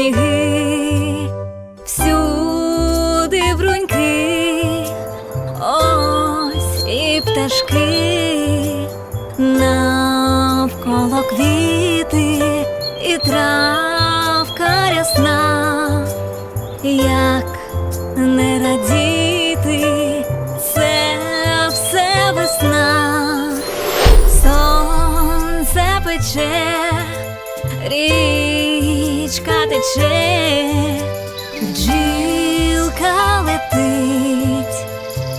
сніги, всюди бруньки, ось і пташки, навколо квіти і травка рясна, як не радіти, це все весна, сонце пече. Рі річка тече, бджілка летить,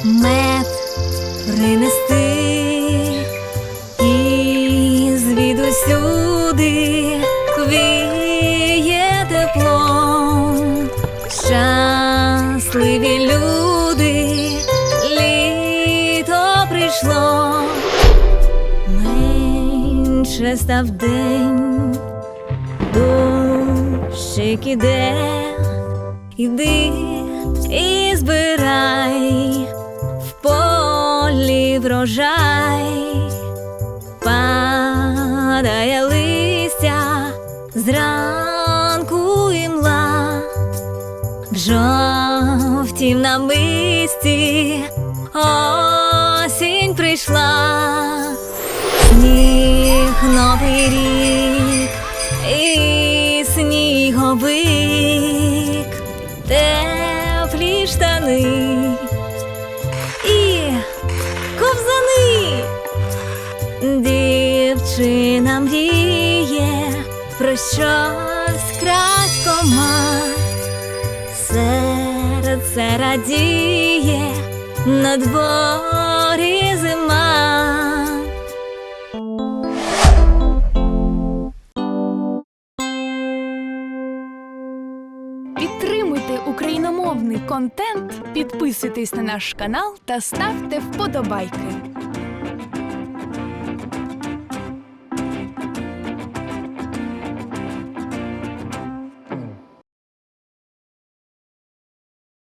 мед принести і звідусюди квіє теплом. Щасливі люди, літо прийшло, менше став день, дощик іде, іди і збирай. В полі врожай, падає листя зранку імла, в жовтім намисті осінь прийшла, сніг новий рік і сніговик, теплі штани і ковзани. Дівчина мріє про щось крадькома, серце радіє на дворі зима. Україномовний контент, підписуйтесь на наш канал та ставте вподобайки.